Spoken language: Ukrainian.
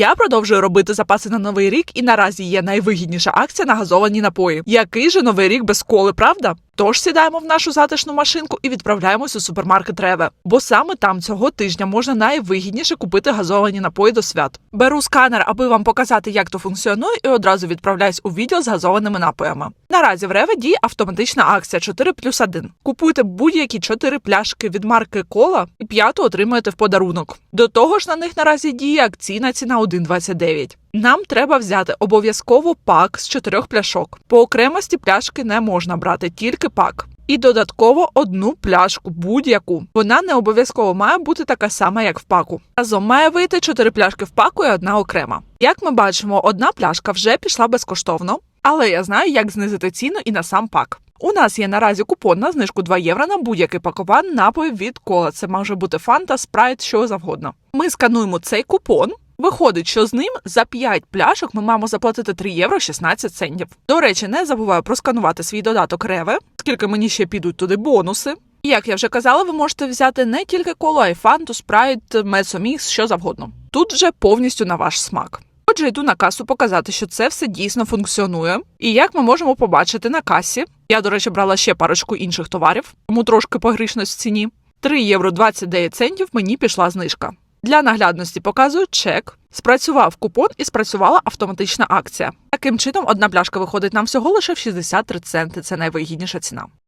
Я продовжую робити запаси на новий рік, і наразі є найвигідніша акція на газовані напої. Який же новий рік без коли, правда? Тож сідаємо в нашу затишну машинку і відправляємось у супермаркет Реве, бо саме там цього тижня можна найвигідніше купити газовані напої до свят. Беру сканер, аби вам показати, як то функціонує, і одразу відправляюсь у відділ з газованими напоями. Наразі в Реве діє автоматична акція 4 плюс 1. Купуйте будь-які 4 пляшки від марки Кола і п'яту отримуєте в подарунок. До того ж, на них наразі діє акційна ціна 1,29. Нам треба взяти обов'язково пак з чотирьох пляшок. По окремості пляшки не можна брати, тільки пак. І додатково одну пляшку будь-яку. Вона не обов'язково має бути така сама, як в паку. Разом має вийти чотири пляшки в паку і одна окрема. Як ми бачимо, одна пляшка вже пішла безкоштовно, але я знаю, як знизити ціну і на сам пак. У нас є наразі купон на знижку 2 євро на будь-який пакуван напоїв від кола. Це може бути фанта, спрайт, що завгодно. Ми скануємо цей купон. Виходить, що з ним за 5 пляшок ми маємо заплатити 3 євро 16 центів. До речі, не забуваю просканувати свій додаток Реве, оскільки мені ще підуть туди бонуси. І як я вже казала, ви можете взяти не тільки коло, а й фанту, спрайт, мецомікс, що завгодно. Тут вже повністю на ваш смак. Отже, йду на касу показати, що це все дійсно функціонує. І як ми можемо побачити на касі, я, до речі, брала ще парочку інших товарів, тому трошки погрішність в ціні. 3 євро 29 центів мені пішла знижка. Для наглядності показую чек. Спрацював купон і спрацювала автоматична акція. Таким чином, одна пляшка виходить нам всього лише в 63 центи. Це найвигідніша ціна.